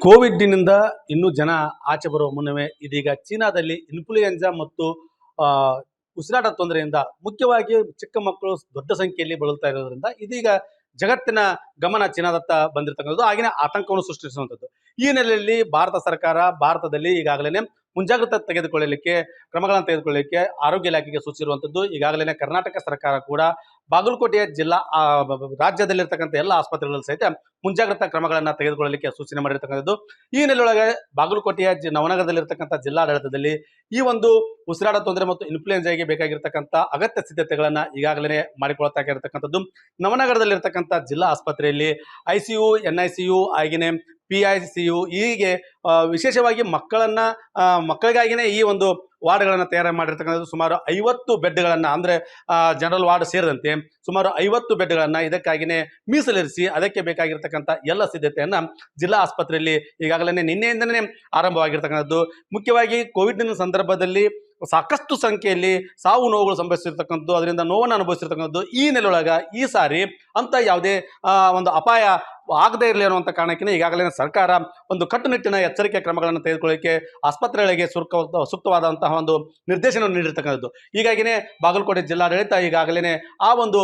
ಕೋವಿಡ್ನಿಂದ ಇನ್ನೂ ಜನ ಆಚೆ ಬರುವ ಮುನ್ನವೇ ಇದೀಗ ಚೀನಾದಲ್ಲಿ ಇನ್ಫ್ಲೂಯೆನ್ಸಾ ಮತ್ತು ಉಸಿರಾಟ ತೊಂದರೆಯಿಂದ ಮುಖ್ಯವಾಗಿ ಚಿಕ್ಕ ಮಕ್ಕಳು ದೊಡ್ಡ ಸಂಖ್ಯೆಯಲ್ಲಿ ಬಳಲ್ತಾ ಇರೋದ್ರಿಂದ ಇದೀಗ ಜಗತ್ತಿನ ಗಮನ ಚೀನಾದತ್ತ ಬಂದಿರತಕ್ಕಂಥದ್ದು, ಆಗಿನ ಆತಂಕವನ್ನು ಸೃಷ್ಟಿಸುವಂಥದ್ದು. ಈ ಹಿನ್ನೆಲೆಯಲ್ಲಿ ಭಾರತ ಸರ್ಕಾರ ಭಾರತದಲ್ಲಿ ಈಗಾಗಲೇ ಮುಂಜಾಗ್ರತೆ ತೆಗೆದುಕೊಳ್ಳಲಿಕ್ಕೆ, ಕ್ರಮಗಳನ್ನು ತೆಗೆದುಕೊಳ್ಳಲಿಕ್ಕೆ ಆರೋಗ್ಯ ಇಲಾಖೆಗೆ ಸೂಚಿಸಿರುವಂಥದ್ದು. ಈಗಾಗಲೇ ಕರ್ನಾಟಕ ಸರ್ಕಾರ ಕೂಡ ಬಾಗಲಕೋಟೆಯ ಜಿಲ್ಲಾ ರಾಜ್ಯದಲ್ಲಿರ್ತಕ್ಕಂಥ ಎಲ್ಲ ಆಸ್ಪತ್ರೆಗಳಲ್ಲಿ ಸಹಿತ ಮುಂಜಾಗ್ರತಾ ಕ್ರಮಗಳನ್ನು ತೆಗೆದುಕೊಳ್ಳಲಿಕ್ಕೆ ಸೂಚನೆ ಮಾಡಿರ್ತಕ್ಕಂಥದ್ದು. ಈ ನೆಲೆಯೊಳಗೆ ಬಾಗಲಕೋಟೆಯ ಜಿ, ನವನಗರದಲ್ಲಿರ್ತಕ್ಕಂಥ ಜಿಲ್ಲಾಡಳಿತದಲ್ಲಿ ಈ ಒಂದು ಉಸಿರಾಟ ತೊಂದರೆ ಮತ್ತು ಇನ್ಫ್ಲೂಯೆನ್ಸಾಗೆ ಬೇಕಾಗಿರ್ತಕ್ಕಂಥ ಅಗತ್ಯ ಸಿದ್ಧತೆಗಳನ್ನು ಈಗಾಗಲೇ ಮಾಡಿಕೊಳ್ತಾ ಇರತಕ್ಕಂಥದ್ದು. ನವನಗರದಲ್ಲಿರ್ತಕ್ಕಂಥ ಜಿಲ್ಲಾ ಆಸ್ಪತ್ರೆಯಲ್ಲಿ I C U, N I C U ಹಾಗೆಯೇ ಪಿ ಐ ಸಿ ಯು ಹೀಗೆ ವಿಶೇಷವಾಗಿ ಮಕ್ಕಳನ್ನು ಮಕ್ಕಳಿಗಾಗಿಯೇ ಈ ಒಂದು ವಾರ್ಡ್ಗಳನ್ನು ತಯಾರು ಮಾಡಿರ್ತಕ್ಕಂಥದ್ದು ಸುಮಾರು ಐವತ್ತು ಬೆಡ್ಗಳನ್ನು ಅಂದರೆ ಜನರಲ್ ವಾರ್ಡ್ ಸೇರಿದಂತೆ ಸುಮಾರು ಐವತ್ತು ಬೆಡ್ಗಳನ್ನು ಇದಕ್ಕಾಗಿಯೇ ಮೀಸಲಿರಿಸಿ ಅದಕ್ಕೆ ಬೇಕಾಗಿರ್ತಕ್ಕಂಥ ಎಲ್ಲ ಸಿದ್ಧತೆಯನ್ನು ಜಿಲ್ಲಾ ಆಸ್ಪತ್ರೆಯಲ್ಲಿ ಈಗಾಗಲೇ ನಿನ್ನೆಯಿಂದಲೇ ಆರಂಭವಾಗಿರ್ತಕ್ಕಂಥದ್ದು. ಮುಖ್ಯವಾಗಿ ಕೋವಿಡ್ನ ಸಂದರ್ಭದಲ್ಲಿ ಸಾಕಷ್ಟು ಸಂಖ್ಯೆಯಲ್ಲಿ ಸಾವು ನೋವುಗಳು ಸಂಭವಿಸಿರ್ತಕ್ಕಂಥದ್ದು, ಅದರಿಂದ ನೋವನ್ನು ಅನುಭವಿಸಿರ್ತಕ್ಕಂಥದ್ದು ಈ ನೆಲೆಯೊಳಗೆ ಈ ಸಾರಿ ಅಂಥ ಯಾವುದೇ ಒಂದು ಅಪಾಯ ಆಗದೇ ಇರಲಿ ಅನ್ನುವಂಥ ಕಾರಣಕ್ಕೆ ಈಗಾಗಲೇ ಸರ್ಕಾರ ಒಂದು ಕಟ್ಟುನಿಟ್ಟಿನ ಎಚ್ಚರಿಕೆ ಕ್ರಮಗಳನ್ನು ತೆಗೆದುಕೊಳ್ಳಿಕ್ಕೆ ಆಸ್ಪತ್ರೆಗಳಿಗೆ ಸೂಕ್ತ ಸೂಕ್ತವಾದಂತಹ ಒಂದು ನಿರ್ದೇಶನವನ್ನು ನೀಡಿರ್ತಕ್ಕಂಥದ್ದು. ಹೀಗಾಗಿನೇ ಬಾಗಲಕೋಟೆ ಜಿಲ್ಲಾಡಳಿತ ಈಗಾಗಲೇ ಆ ಒಂದು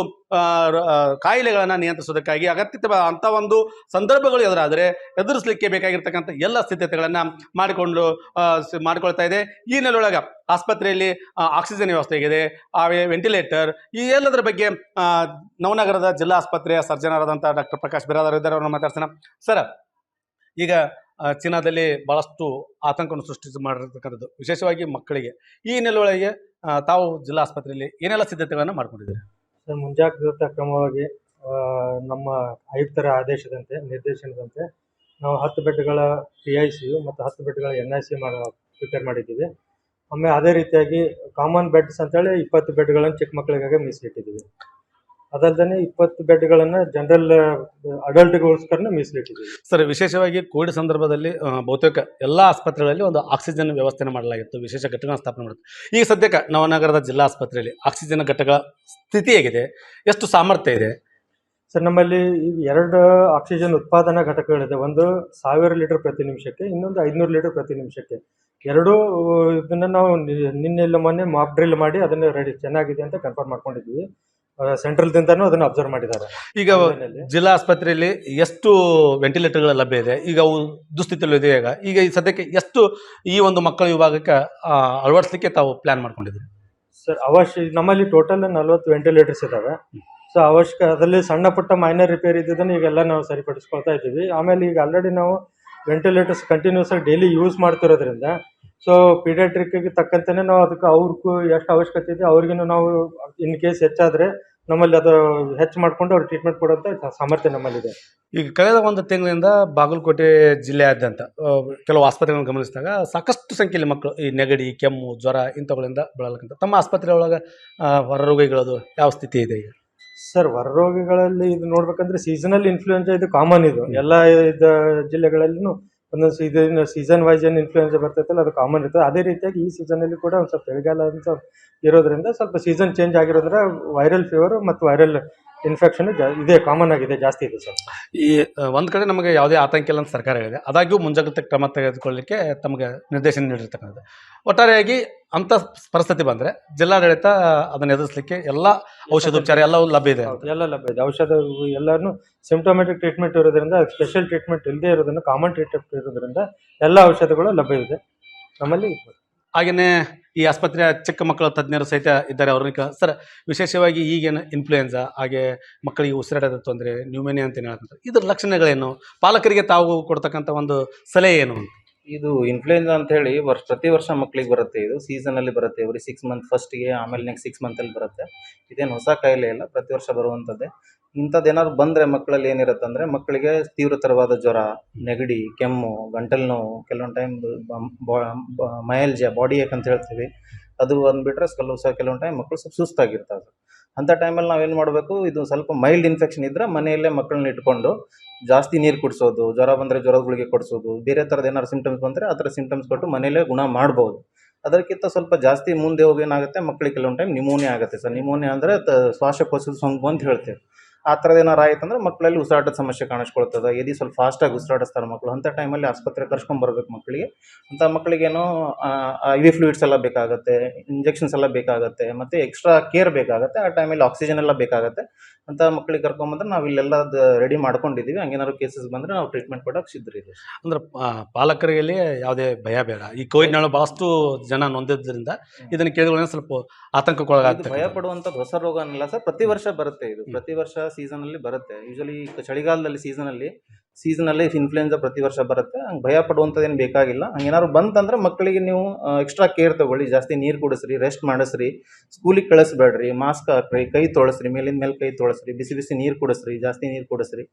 ಕಾಯಿಲೆಗಳನ್ನು ನಿಯಂತ್ರಿಸೋದಕ್ಕಾಗಿ ಅಗತ್ಯತೆ ಅಂತ ಒಂದು ಸಂದರ್ಭಗಳು ಎದುರಾದರೆ ಎದುರಿಸಲಿಕ್ಕೆ ಬೇಕಾಗಿರ್ತಕ್ಕಂಥ ಎಲ್ಲ ಸಿದ್ಧತೆಗಳನ್ನು ಮಾಡಿಕೊಂಡು ಮಾಡಿಕೊಳ್ತಾ ಇದೆ. ಈ ನೆಲೆಯೊಳಗೆ ಆಸ್ಪತ್ರೆಯಲ್ಲಿ ಆಕ್ಸಿಜನ್ ವ್ಯವಸ್ಥೆ ಇದೆ ಆ, ವೆಂಟಿಲೇಟರ್, ಈ ಎಲ್ಲದರ ಬಗ್ಗೆ ನವನಗರದ ಜಿಲ್ಲಾ ಆಸ್ಪತ್ರೆಯ ಸರ್ಜನರಾದಂಥ ಡಾಕ್ಟರ್ ಪ್ರಕಾಶ್ ಬಿರಾದರ್ ಇದ್ದಾರೆ, ಅವ್ರನ್ನ ಮಾತಾಡ್ಸೋಣ. ಸರ್, ಈಗ ಚೀನಾದಲ್ಲಿ ಬಹಳಷ್ಟು ಆತಂಕವನ್ನು ಸೃಷ್ಟಿ ಮಾಡಿರ್ತಕ್ಕಂಥದ್ದು, ವಿಶೇಷವಾಗಿ ಮಕ್ಕಳಿಗೆ. ಈ ನೆಲೆಯೊಳಗೆ ತಾವು ಜಿಲ್ಲಾ ಆಸ್ಪತ್ರೆಯಲ್ಲಿ ಏನೆಲ್ಲ ಸಿದ್ಧತೆಗಳನ್ನು ಮಾಡ್ಕೊಂಡಿದ್ದೀರಿ? ಮುಂಜಾಗ್ರತಾ ಕ್ರಮವಾಗಿ ನಮ್ಮ ಆಯುಕ್ತರ ಆದೇಶದಂತೆ, ನಿರ್ದೇಶನದಂತೆ ನಾವು ಹತ್ತು ಬೆಡ್ಗಳ ಪಿ ಐ ಸಿ ಯು ಮತ್ತು ಹತ್ತು ಬೆಡ್ಗಳ ಎನ್ ಐ ಸಿ ಮಾಡ ಪ್ರಿಪೇರ್ ಮಾಡಿದ್ದೀವಿ. ಆಮೇಲೆ ಅದೇ ರೀತಿಯಾಗಿ ಕಾಮನ್ ಬೆಡ್ಸ್ ಅಂತೇಳಿ ಇಪ್ಪತ್ತು ಬೆಡ್ಗಳನ್ನು ಚಿಕ್ಕ ಮಕ್ಕಳಿಗಾಗಿ ಮೀಸಲಿಟ್ಟಿದ್ದೀವಿ ಅದಲ್ಲದೆ ಇಪ್ಪತ್ತು ಬೆಡ್ಗಳನ್ನು ಜನರಲ್ ಅಡಲ್ಟ್ಗೋಸ್ಕರನೇ ಮೀಸಲಿಟ್ಟಿದ್ದೀವಿ. ಸರ್ ವಿಶೇಷವಾಗಿ ಕೋವಿಡ್ ಸಂದರ್ಭದಲ್ಲಿ ಬಹುತೇಕ ಎಲ್ಲ ಆಸ್ಪತ್ರೆಗಳಲ್ಲಿ ಒಂದು ಆಕ್ಸಿಜನ್ ವ್ಯವಸ್ಥೆ ಮಾಡಲಾಗಿತ್ತು ವಿಶೇಷ ಘಟಕಗಳನ್ನು ಸ್ಥಾಪನೆ ಮಾಡುತ್ತೆ ಈಗ ಸದ್ಯಕ್ಕೆ ನವನಗರದ ಜಿಲ್ಲಾ ಆಸ್ಪತ್ರೆಯಲ್ಲಿ ಆಕ್ಸಿಜನ್ ಘಟಕ ಸ್ಥಿತಿ ಹೇಗಿದೆ? ಎಷ್ಟು ಸಾಮರ್ಥ್ಯ ಇದೆ? ಸರ್ ನಮ್ಮಲ್ಲಿ ಈಗ ಎರಡು ಆಕ್ಸಿಜನ್ ಉತ್ಪಾದನಾ ಘಟಕಗಳಿದೆ. ಒಂದು ಸಾವಿರ ಲೀಟರ್ ಪ್ರತಿ ನಿಮಿಷಕ್ಕೆ ಇನ್ನೊಂದು ಐದುನೂರು ಲೀಟರ್ ಪ್ರತಿ ನಿಮಿಷಕ್ಕೆ. ಎರಡೂ ಇದನ್ನು ನಾವು ನಿನ್ನೆಲ್ಲ ಮೊನ್ನೆ ಮಾಪ್ ಡ್ರಿಲ್ ಮಾಡಿ ಅದನ್ನ ರೆಡಿ ಚೆನ್ನಾಗಿದೆ ಅಂತ ಕನ್ಫರ್ಮ್ ಮಾಡ್ಕೊಂಡಿದ್ವಿ ಸೆಂಟ್ರಲ್ದಿಂದನೂ ಅದನ್ನು ಅಬ್ಸರ್ವ್ ಮಾಡಿದ್ದಾರೆ. ಈಗ ಜಿಲ್ಲಾ ಆಸ್ಪತ್ರೆಯಲ್ಲಿ ಎಷ್ಟು ವೆಂಟಿಲೇಟರ್ಗಳ ಲಭ್ಯ ಇದೆ? ಈಗ ಅವು ದುಸ್ಥಿತಿಯಲ್ಲಿ ಇದೆ ಈಗ. ಈಗ ಈ ಸದ್ಯಕ್ಕೆ ಎಷ್ಟು ಈ ಒಂದು ಮಕ್ಕಳ ವಿಭಾಗಕ್ಕೆ ಅಳವಡಿಸಲಿಕ್ಕೆ ಅಳವಡಿಸ್ಲಿಕ್ಕೆ ತಾವು ಪ್ಲಾನ್ ಮಾಡ್ಕೊಂಡಿದ್ದೀರಿ? ಸರ್ ಅವಶ್ಯ ನಮ್ಮಲ್ಲಿ ಟೋಟಲ್ ನಲ್ವತ್ತು ವೆಂಟಿಲೇಟರ್ಸ್ ಇದ್ದಾವೆ ಸೊ ಅವಶ್ಯಕ ಅದರಲ್ಲಿ ಸಣ್ಣ ಪುಟ್ಟ ಮೈನರ್ ರಿಪೇರ್ ಇದ್ದಿದ್ದನ್ನು ಈಗೆಲ್ಲ ನಾವು ಸರಿಪಡಿಸ್ಕೊಳ್ತಾ ಇದ್ದೀವಿ. ಆಮೇಲೆ ಈಗ ಆಲ್ರೆಡಿ ನಾವು ವೆಂಟಿಲೇಟರ್ಸ್ ಕಂಟಿನ್ಯೂಸ್ ಆಗಿ ಡೈಲಿ ಯೂಸ್ ಮಾಡ್ತಿರೋದ್ರಿಂದ ಸೊ ಪೀಡಿಯಾಟ್ರಿಕ್ಗೆ ತಕ್ಕಂತನೇ ನಾವು ಅದಕ್ಕೆ ಅವ್ರಿಗೂ ಎಷ್ಟು ಅವಶ್ಯಕತೆ ಇದೆ ಅವ್ರಿಗೂ ನಾವು ಇನ್ ಕೇಸ್ ಹೆಚ್ಚಾದರೆ ನಮ್ಮಲ್ಲಿ ಅದು ಹೆಚ್ಚು ಮಾಡ್ಕೊಂಡು ಅವ್ರಿಗೆ ಟ್ರೀಟ್ಮೆಂಟ್ ಕೊಡೋಂಥ ಸಾಮರ್ಥ್ಯ ನಮ್ಮಲ್ಲಿದೆ. ಈಗ ಕಳೆದ ಒಂದು ತಿಂಗಳಿಂದ ಬಾಗಲಕೋಟೆ ಜಿಲ್ಲೆಯಾದ್ಯಂತ ಕೆಲವು ಆಸ್ಪತ್ರೆಗಳನ್ನು ಗಮನಿಸಿದಾಗ ಸಾಕಷ್ಟು ಸಂಖ್ಯೆಯಲ್ಲಿ ಮಕ್ಕಳು ಈ ನೆಗಡಿ ಕೆಮ್ಮು ಜ್ವರ ಇಂಥವುಗಳಿಂದ ಬಳಲಕ್ಕಂತ ತಮ್ಮ ಆಸ್ಪತ್ರೆ ಒಳಗೆ ಹೊರರೋಗಿಗಳದು ಯಾವ ಸ್ಥಿತಿ ಇದೆ ಈಗ? ಸರ್ ಹೊರರೋಗಿಗಳಲ್ಲಿ ಇದು ನೋಡ್ಬೇಕಂದ್ರೆ ಸೀಸನಲ್ ಇನ್ಫ್ಲೂಯೆನ್ಸಾ ಇದು ಕಾಮನ್ ಇದು. ಎಲ್ಲ ಇದು ಜಿಲ್ಲೆಗಳಲ್ಲೂ ಒಂದೊಂದು ಸೀಸನ್ ಸೀಸನ್ ವೈಸ್ ಏನು ಇನ್ಫ್ಲೂಯೆನ್ಸ್ ಬರ್ತೈತಲ್ಲ, ಅದು ಕಾಮನ್ ಇರ್ತದೆ. ಅದೇ ರೀತಿಯಾಗಿ ಈ ಸೀಸನಲ್ಲಿ ಕೂಡ ಒಂದು ಸ್ವಲ್ಪ ಚಳಿಗಾಲ ಅಂತ ಇರೋದ್ರಿಂದ ಸ್ವಲ್ಪ ಸೀಸನ್ ಚೇಂಜ್ ಆಗಿರೋದ್ರಿಂದ ವೈರಲ್ ಫೀವರು ಮತ್ತು ವೈರಲ್ ಇನ್ಫೆಕ್ಷನ್ ಇದೆ ಕಾಮನ್ ಆಗಿದೆ ಜಾಸ್ತಿ ಇದೆ ಸರ್. ಈ ಒಂದು ಕಡೆ ನಮಗೆ ಯಾವುದೇ ಆತಂಕ ಇಲ್ಲ ಅಂತ ಸರ್ಕಾರ ಹೇಳಿದೆ. ಆದಾಗ್ಯೂ ಮುಂಜಾಗ್ರತೆ ಕ್ರಮ ತೆಗೆದುಕೊಳ್ಳಲಿಕ್ಕೆ ತಮಗೆ ನಿರ್ದೇಶನ ನೀಡಿರ್ತಕ್ಕಂಥದ್ದು. ಒಟ್ಟಾರೆಯಾಗಿ ಅಂಥ ಪರಿಸ್ಥಿತಿ ಬಂದರೆ ಜಿಲ್ಲಾಡಳಿತ ಅದನ್ನು ಎದುರಿಸಲಿಕ್ಕೆ ಎಲ್ಲ ಔಷಧೋಪಚಾರ ಎಲ್ಲವೂ ಲಭ್ಯ ಇದೆ ಎಲ್ಲ ಲಭ್ಯ ಇದೆ. ಔಷಧ ಎಲ್ಲಾನು ಸಿಂಪ್ಟೊಮ್ಯಾಟಿಕ್ ಟ್ರೀಟ್ಮೆಂಟ್ ಇರೋದ್ರಿಂದ ಸ್ಪೆಷಲ್ ಟ್ರೀಟ್ಮೆಂಟ್ ಇಲ್ಲದೆ ಇರೋದನ್ನು ಕಾಮನ್ ಟ್ರೀಟ್ಮೆಂಟ್ ಇರೋದ್ರಿಂದ ಎಲ್ಲ ಔಷಧಗಳು ಲಭ್ಯವಿದೆ ನಮ್ಮಲ್ಲಿ ಹಾಗೆಯೇ ಈ ಆಸ್ಪತ್ರೆಯ ಚಿಕ್ಕ ಮಕ್ಕಳ ತಜ್ಞರು ಸಹಿತ ಇದ್ದಾರೆ ಅವ್ರನ್ನ ಸರ್, ವಿಶೇಷವಾಗಿ ಈಗೇನು ಇನ್ಫ್ಲೂಯೆನ್ಸಾ ಹಾಗೆ ಮಕ್ಕಳಿಗೆ ಉಸಿರಾಟದ ತೊಂದರೆ ನ್ಯೂಮೇನಿಯಾ ಅಂತ ಹೇಳ್ತಾರೆ. ಇದ್ರ ಲಕ್ಷಣಗಳೇನು? ಪಾಲಕರಿಗೆ ತಾವು ಕೊಡ್ತಕ್ಕಂಥ ಒಂದು ಸಲಹೆ ಏನು? ಇದು ಇನ್ಫ್ಲೂಯೆನ್ಸಾ ಅಂತ ಹೇಳಿ ವರ್ಷ, ಪ್ರತಿ ವರ್ಷ ಮಕ್ಕಳಿಗೆ ಬರುತ್ತೆ ಇದು. ಸೀಸನ್ ಅಲ್ಲಿ ಬರುತ್ತೆ ಎವ್ರಿ ಸಿಕ್ಸ್ ಮಂತ್ ಫಸ್ಟ್ಗೆ ಆಮೇಲೆ ನೆಕ್ಸ್ಟ್ ಸಿಕ್ಸ್ ಮಂತಲ್ಲಿ ಬರುತ್ತೆ. ಇದೇನು ಹೊಸ ಕಾಯಿಲೆ ಇಲ್ಲ ಪ್ರತಿ ವರ್ಷ ಬರುವಂಥದ್ದೇ. ಇಂಥದ್ದು ಏನಾದ್ರು ಬಂದರೆ ಮಕ್ಕಳಲ್ಲಿ ಏನಿರುತ್ತೆ ಅಂದರೆ ಮಕ್ಕಳಿಗೆ ತೀವ್ರತರವಾದ ಜ್ವರ, ನೆಗಡಿ, ಕೆಮ್ಮು, ಗಂಟಲು ನೋವು, ಕೆಲವೊಂದು ಟೈಮ್ ಮೈಲ್ಜ ಬಾಡಿ ಏಕ್ ಅಂತ ಹೇಳ್ತೀವಿ. ಅದು ಬಂದುಬಿಟ್ರೆ ಕೆಲವು ಸಹ ಕೆಲವೊಂದು ಟೈಮ್ ಮಕ್ಕಳು ಸ್ವಲ್ಪ ಸುಸ್ತಾಗಿರ್ತಾವೆ ಅಂಥ ಟೈಮಲ್ಲಿ ನಾವೇನು ಮಾಡಬೇಕು? ಇದು ಸ್ವಲ್ಪ ಮೈಲ್ಡ್ ಇನ್ಫೆಕ್ಷನ್ ಇದ್ದರೆ ಮನೆಯಲ್ಲೇ ಮಕ್ಕಳನ್ನ ಇಟ್ಕೊಂಡು ಜಾಸ್ತಿ ನೀರು ಕುಡಿಸೋದು, ಜ್ವರ ಬಂದರೆ ಜ್ವರದ ಗುಳಿಗೆ ಕೊಡಿಸೋದು, ಬೇರೆ ಥರದ ಏನಾದ್ರು ಸಿಂಟಮ್ಸ್ ಬಂದರೆ ಆ ಥರ ಸಿಂಟಮ್ಸ್ ಕೊಟ್ಟು ಮನೆಯಲ್ಲೇ ಗುಣ ಮಾಡ್ಬೋದು. ಅದಕ್ಕಿಂತ ಸ್ವಲ್ಪ ಜಾಸ್ತಿ ಮುಂದೆ ಹೋಗಿ ಏನಾಗುತ್ತೆ? ಮಕ್ಕಳಿಗೆ ಕೆಲವೊಂದು ಟೈಮ್ ನಿಮೋನಿಯಾ ಆಗುತ್ತೆ. ಸರ್, ನಿಮೋನಿಯಾ ಅಂದರೆ ಶ್ವಾಸಕೋಶದ ಸೋಂಕು ಅಂತ ಹೇಳ್ತೇವೆ. ಆ ಥರದ ಏನಾರು ಆಯ್ತಂದ್ರೆ ಮಕ್ಕಳಲ್ಲಿ ಉಸಿರಾಟದ ಸಮಸ್ಯೆ ಕಾಣಿಸ್ಕೊಳ್ತದೆ. ಎದಿ ಸ್ವಲ್ಪ ಫಾಸ್ಟಾಗಿ ಉಸಿರಾಡಿಸ್ತಾರೆ ಮಕ್ಕಳು ಅಂಥ ಟೈಮಲ್ಲಿ ಆಸ್ಪತ್ರೆ ಕರ್ಸ್ಕೊಂಬರ್ಬೇಕು ಮಕ್ಕಳಿಗೆ ಅಂಥ ಮಕ್ಕಳಿಗೇನೋ ಐ ವಿ ಫ್ಲೂಯಿಡ್ಸ್ ಎಲ್ಲ ಬೇಕಾಗುತ್ತೆ ಇಂಜೆಕ್ಷನ್ಸ್ ಎಲ್ಲ ಬೇಕಾಗುತ್ತೆ ಮತ್ತು ಎಕ್ಸ್ಟ್ರಾ ಕೇರ್ ಬೇಕಾಗುತ್ತೆ ಆ ಟೈಮಲ್ಲಿ ಆಕ್ಸಿಜನ್ ಎಲ್ಲ ಬೇಕಾಗುತ್ತೆ. ಅಂತ ಮಕ್ಕಳಿಗೆ ಕರ್ಕೊಂಬಂದ್ರೆ ನಾವು ಇಲ್ಲೆಲ್ಲ ರೆಡಿ ಮಾಡ್ಕೊಂಡಿದ್ದೀವಿ ಹಂಗೇನಾದ್ರು ಕೇಸಸ್ ಬಂದರೆ ನಾವು ಟ್ರೀಟ್ಮೆಂಟ್ ಕೊಡೋಕೆ ಸಿದ್ಧರಿದೆ ಅಂದ್ರೆ ಪಾಲಕರಿಗೆ ಯಾವುದೇ ಭಯ ಬೇಡ. ಈ ಕೋವಿಡ್ನಾಳು ಭಾಳಷ್ಟು ಜನ ನೊಂದಿದ್ದರಿಂದ ಇದನ್ನು ಕೇಳಿದ್ರೆ ಸ್ವಲ್ಪ ಆತಂಕಕ್ಕೊಳಗಾಗುತ್ತೆ ಭಯ ಪಡುವಂಥದ್ದು ಹೊಸ ರೋಗ ಅನ್ನಲ್ಲ ಸರ್. ಪ್ರತಿ ವರ್ಷ ಬರುತ್ತೆ ಇದು. ಪ್ರತಿ ವರ್ಷ ಸೀಸನಲ್ಲಿ ಬರುತ್ತೆ. ಯೂಶಲಿ ಚಳಿಗಾಲದಲ್ಲಿ ಸೀಸನಲ್ಲಿ ಸೀಸನಲ್ಲಿ ಇನ್ಫ್ಲೂಯೆನ್ಸ ಪ್ರತಿ ವರ್ಷ ಬರುತ್ತೆ. ಹಂಗೆ ಭಯ ಪಡುವಂಥದ್ದೇನು ಬೇಕಾಗಿಲ್ಲ. ಹಂಗೇನಾದ್ರು ಬಂತಂದ್ರೆ ಮಕ್ಕಳಿಗೆ ನೀವು ಎಕ್ಸ್ಟ್ರಾ ಕೇರ್ ತಗೊಳ್ಳಿ. ಜಾಸ್ತಿ ನೀರು ಕುಡಿಸ್ರಿ ರೆಸ್ಟ್ ಮಾಡಿಸ್ರಿ. ಸ್ಕೂಲಿಗೆ ಕಳಿಸ್ಬೇಡ್ರಿ. ಮಾಸ್ಕ್ ಹಾಕ್ರಿ, ಕೈ ತೊಳಸ್ರಿ, ಮೇಲಿಂದ ಮೇಲೆ ಕೈ ತೊಳಸ್ರಿ, ಬಿಸಿ ಬಿಸಿ ನೀರು ಕುಡಿಸ್ರಿ, ಜಾಸ್ತಿ ನೀರು ಕುಡಿಸ್ರಿ.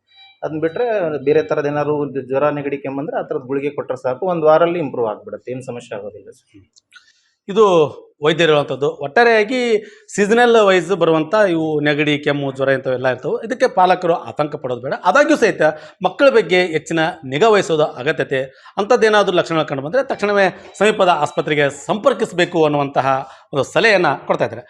ಅದನ್ನ ಬಿಟ್ಟರೆ ಬೇರೆ ಥರದ್ದು ಏನಾದ್ರು ಜ್ವರ, ನೆಗಡಿ ಕೆಮ್ಮಂದ್ರೆ ಆ ಥರದ್ದು ಗುಳಿಗೆ ಕೊಟ್ಟರೆ ಸಾಕು. ಒಂದು ವಾರಲ್ಲಿ ಇಂಪ್ರೂವ್ ಆಗಿಬಿಡುತ್ತೆ. ಏನು ಸಮಸ್ಯೆ ಆಗೋದಿಲ್ಲ ಇದು ವೈದ್ಯರು ಹೇಳುವಂಥದ್ದು ಒಟ್ಟಾರೆಯಾಗಿ ಸೀಸನಲ್ ವೈಸ್ ಬರುವಂಥ ಇವು ನೆಗಡಿ, ಕೆಮ್ಮು, ಜ್ವರ ಇಂಥವೆಲ್ಲ ಇರ್ತವೆ. ಇದಕ್ಕೆ ಪಾಲಕರು ಆತಂಕ ಪಡೋದು ಬೇಡ. ಆದಾಗ್ಯೂ ಸಹಿತ ಮಕ್ಕಳ ಬಗ್ಗೆ ಹೆಚ್ಚಿನ ನಿಗಾ ವಹಿಸೋದು ಅಗತ್ಯತೆ. ಅಂಥದ್ದೇನಾದರೂ ಲಕ್ಷಣಗಳು ಕಂಡು ಬಂದರೆ ತಕ್ಷಣವೇ ಸಮೀಪದ ಆಸ್ಪತ್ರೆಗೆ ಸಂಪರ್ಕಿಸಬೇಕು ಅನ್ನುವಂತಹ ಒಂದು ಸಲಹೆಯನ್ನು ಕೊಡ್ತಾ ಇದ್ದಾರೆ.